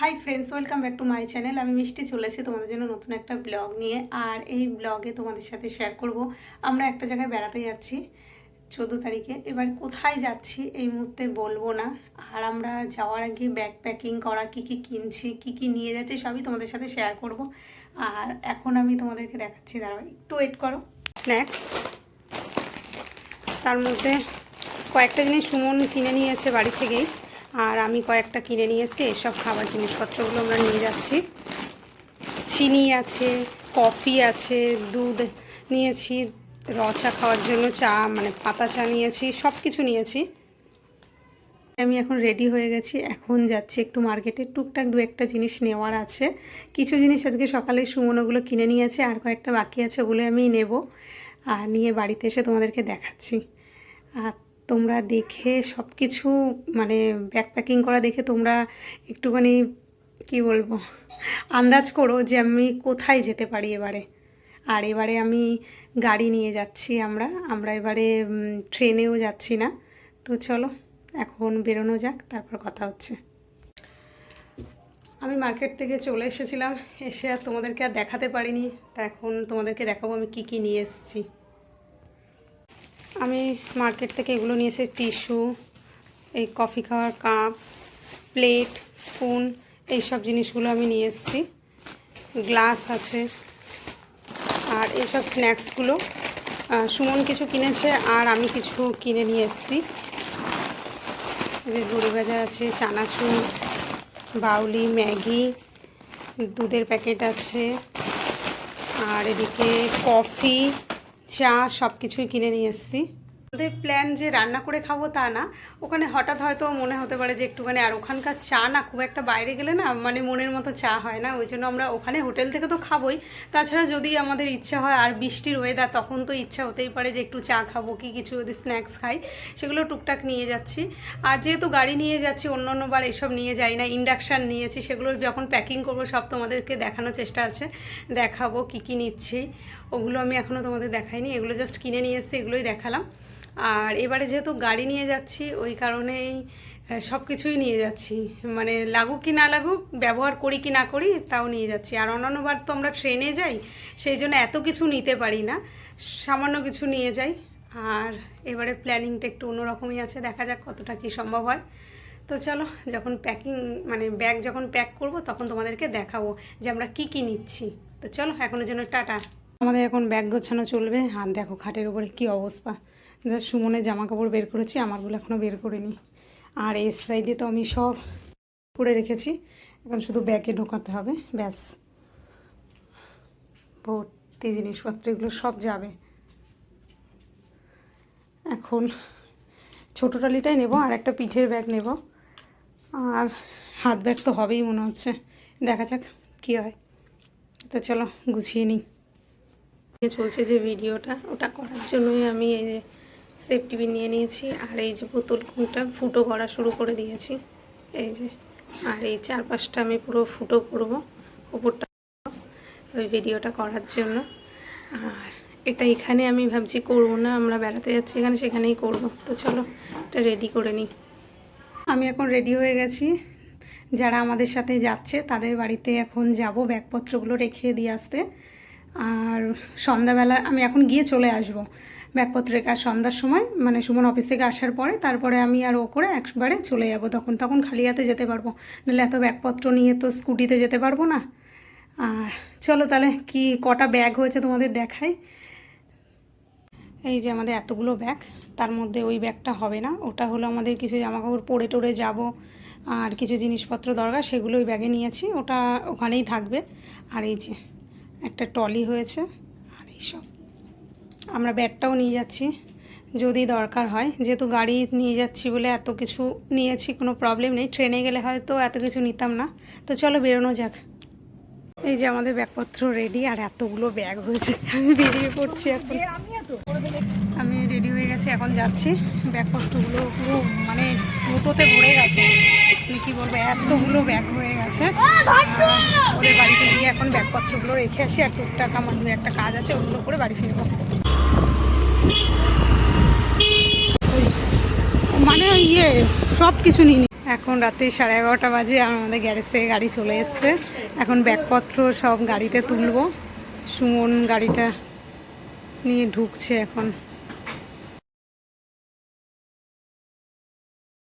Hi friends welcome back to my channel আমি মিষ্টি চলে চলেছি তোমাদের জন্য নতুন একটা ব্লগ নিয়ে। আর এই ব্লগে তোমাদের সাথে শেয়ার করব। আমরা একটা জায়গায় বেড়াতে যাচ্ছি চোদ্দ তারিখে। এবার কোথায় যাচ্ছি এই মুহূর্তে বলব না। আর আমরা যাওয়ার আগে ব্যাগ প্যাকিং করা, কী কী কিনছি, কী কী নিয়ে যাচ্ছি, সবই তোমাদের সাথে শেয়ার করব। আর এখন আমি তোমাদেরকে দেখাচ্ছি, দাঁড়াও, একটু ওয়েট করো। স্ন্যাক্স তার মধ্যে কয়েকটা জিনিস সুমন কিনে নিয়েছে বাড়ি থেকেই। আর আমি কয়েকটা কিনে নিয়ে এসেছি এসব খাবার জিনিসপত্রগুলো আমরা নিয়ে যাচ্ছি। চিনি আছে, কফি আছে, দুধ নিয়েছি, র চা খাওয়ার জন্য চা মানে পাতা চা নিয়েছি সব কিছু নিয়েছি। আমি এখন রেডি হয়ে গেছি, এখন যাচ্ছি একটু মার্কেটে টুকটাক দু একটা জিনিস নেওয়ার আছে। কিছু জিনিস আজকে সকালে সুমন ওগুলো কিনে নিয়েছে আর কয়েকটা বাকি আছে ওগুলো আমি নেব। আর নিয়ে বাড়িতে এসে তোমাদেরকে দেখাচ্ছি। আর তোমরা দেখে সব কিছু মানে ব্যাগ প্যাকিং করা দেখে তোমরা একটুখানি, কি বলব, আন্দাজ করো যে আমি কোথায় যেতে পারি এবারে। আর এবারে আমি গাড়ি নিয়ে যাচ্ছি আমরা আমরা এবারে ট্রেনেও যাচ্ছি না। তো চলো, এখন বেরোনো যাক, তারপর কথা হচ্ছে। আমি মার্কেট থেকে চলে এসেছিলাম, এসে আর তোমাদেরকে আর দেখাতে পারিনি। তা এখন তোমাদেরকে দেখাবো আমি কি কি নিয়ে এসেছি। আমি মার্কেট থেকে এগুলো নিয়ে এসেছি, টিস্যু, এই কফি খাওয়ার কাপ, প্লেট, স্পুন এই সব জিনিসগুলো আমি নিয়ে এসেছি। গ্লাস আছে আর এইসব স্ন্যাক্সগুলো সুমন কিছু কিনেছে আর আমি কিছু কিনে নিয়ে এসেছি। ঝুড়ি ভাজা আছে, চানাচুর, বাউলি, ম্যাগি, দুধের প্যাকেট আছে। আর এদিকে কফি চা সব কিছুই কিনে নিয়ে এসেছি। আমাদের প্ল্যান যে রান্না করে খাব তা না, ওখানে হঠাৎ হয়তো মনে হতে পারে যে একটুখানি আর ওখানকার চা না খুব একটা বাইরে গেলে না মানে মনের মতো চা হয় না, ওই জন্য আমরা ওখানে হোটেল থেকে তো খাবোই। তাছাড়া যদি আমাদের ইচ্ছা হয় আর বৃষ্টির ওয়েদার তখন তো ইচ্ছা হতেই পারে যে একটু চা খাব কি কিছু যদি স্ন্যাক্স খাই, সেগুলো টুকটাক নিয়ে যাচ্ছি। আর যেহেতু গাড়ি নিয়ে যাচ্ছি, অন্য অন্যবার এসব নিয়ে যাই না ইন্ডাকশান নিয়েছি, সেগুলো যখন প্যাকিং করব সব তোমাদেরকে দেখানোর চেষ্টা আছে, দেখাবো কি কি নিচ্ছি। ওগুলো আমি এখনও তোমাদের দেখাইনি, এগুলো জাস্ট কিনে নিয়ে এসেছি এগুলোই দেখালাম। আর এবারে যেহেতু গাড়ি নিয়ে যাচ্ছি, ওই কারণেই সব কিছুই নিয়ে যাচ্ছি। মানে লাগুক কি না লাগুক, ব্যবহার করি কি না করি, তাও নিয়ে যাচ্ছি। আর অন্যান্যবার তো আমরা ট্রেনে যাই, সেই জন্য এত কিছু নিতে পারি না। সামান্য কিছু নিয়ে যাই। আর এবারে প্ল্যানিংটা একটু অন্যরকমই আছে, দেখা যাক কতটা কি সম্ভব হয়। তো চলো, যখন প্যাকিং মানে ব্যাগ যখন প্যাক করব, তখন তোমাদেরকে দেখাবো যে আমরা কি কি নিচ্ছি। তো চলো, এখনের জন্য টাটা। আমাদের এখন ব্যাগ গোছানো চলবে। আর দেখো খাটের উপরে কি অবস্থা। যা সুমনের জামা কাপড় বের করেছি, আমারগুলো এখনও বের করিনি। আর এই সাইডে তো আমি সব করে রেখেছি। এখন শুধু ব্যাগে ঢোকাতে হবে, ব্যাস। ভর্তি জিনিসপত্র, এগুলো সব যাবে। এখন ছোটো ট্রলিটাই নেব, আর একটা পিঠের ব্যাগ নেব। আর হাত ব্যাগ তো হবেই মনে হচ্ছে। দেখা যাক কী হয়। তো চলো, গুছিয়ে নিই। চলছে যে ভিডিওটা, ওটা করার জন্যই আমি এই যে সেফটি পিন নিয়ে নিয়েছি, আর এই যে বোতল খুঁটা ফুটো করা শুরু করে দিয়েছি। এই যে, আর এই চারপাশটা আমি পুরো ফুটো করব, উপরটা ওই ভিডিওটা করার জন্য। আর এটা এখানে আমি ভাবছি করব না, আমরা বেড়াতে যাচ্ছি এখানে, সেখানেই করব। তো চলো, এটা রেডি করে নিই। আমি এখন রেডি হয়ে গেছি। যারা আমাদের সাথে যাচ্ছে, তাদের বাড়িতে এখন যাব ব্যাগপত্রগুলো রেখে দিয়ে আসতে। আর সন্ধ্যাবেলা আমি এখন গিয়ে চলে আসব ব্যাগপত্র রেখে আর সন্ধ্যার সময়। মানে সুমন অফিস থেকে আসার পরে, তারপরে আমি আর ও করে একবারে চলে যাব তখন। তখন খালি হাতে যেতে পারব। নাহলে এত ব্যাগপত্র নিয়ে তো স্কুটিতে যেতে পারব না। আর চলো তাহলে কি কটা ব্যাগ হয়েছে তোমাদের দেখাই। এই যে আমাদের এতগুলো ব্যাগ, তার মধ্যে ওই ব্যাগটা হবে না। ওটা হলো আমাদের কিছু জামাকাপড় পরে টরে যাব। আর কিছু জিনিসপত্র দরকার, সেগুলো ওই ব্যাগে নিয়েছি। ওটা ওখানেই থাকবে। আর এই যে একটা টলি হয়েছে, আর এইসব। আমরা ব্যাগটাও নিয়ে যাচ্ছি, যদি দরকার হয়। যেহেতু গাড়ি নিয়ে যাচ্ছি বলে এত কিছু নিয়েছি, কোনো প্রবলেম নেই। ট্রেনে গেলে হয়তো এত কিছু নিতাম না। তো চলো বেরোনো যাক। এই যে আমাদের ব্যাগপত্র রেডি আর এতগুলো ব্যাগ হয়েছে। আমি বেরিয়ে পড়ছি এখন। আমি রেডি হয়ে গেছি, এখন যাচ্ছি। ব্যাগপত্রগুলো পুরো মানে মুটোতে ভরে গেছে। কি কি বলব এতগুলো ব্যাগ হয়ে গেছে। ওদের বাড়িতে গিয়ে এখন ব্যাগপত্রগুলো রেখে আসি আর টুকটাক আমার দু একটা কাজ আছে ওগুলো করে বাড়ি ফিরবো। মানে ইয়ে সব কিছু নিয়ে এখন রাত্রি সাড়ে এগারোটা বাজে আর আমাদের গ্যারেজ থেকে গাড়ি চলে এসছে। এখন ব্যাগপত্র সব গাড়িতে তুলবো। সুমন গাড়িটা নিয়ে ঢুকছে এখন।